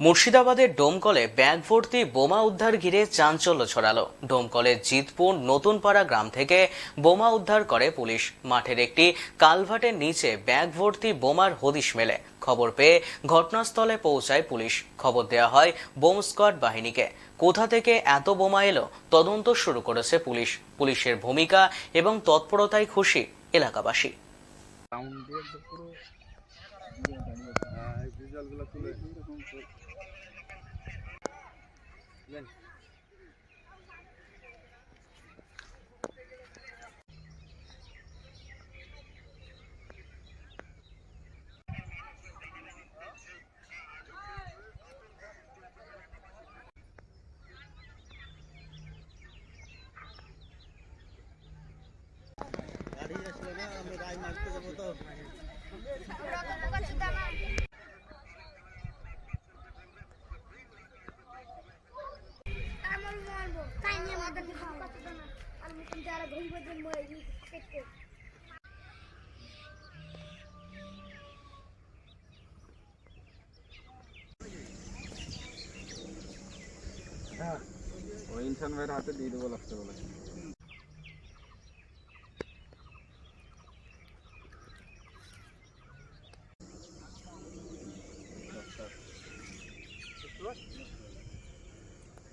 মুর্শিদাবাদের ডোমকলে ব্যাগ ভর্তি বোমা উদ্ধার ঘিরে চাঞ্চল্য ছড়ালো। ডোমকলের জিতপুর নতুনপাড়া গ্রাম থেকে বোমা উদ্ধার করে পুলিশ। মাঠের একটি কালভার্টের নিচে ব্যাগ ভর্তি বোমার হদিশ মেলে। খবর পেয়ে ঘটনাস্থলে পৌঁছায় পুলিশ। খবর দেওয়া হয় বোম স্কোয়াড বাহিনীকে। কোথা থেকে এত বোমা এলো, তদন্ত শুরু করেছে পুলিশ। পুলিশের ভূমিকা এবং তৎপরতায় খুশি এলাকাবাসী। রাউন্ড দিয়ে একদম পুরো হ্যাঁ, ওই ইনসান ভাইয়ের হাতে দিয়ে দেবো লাগতে বলে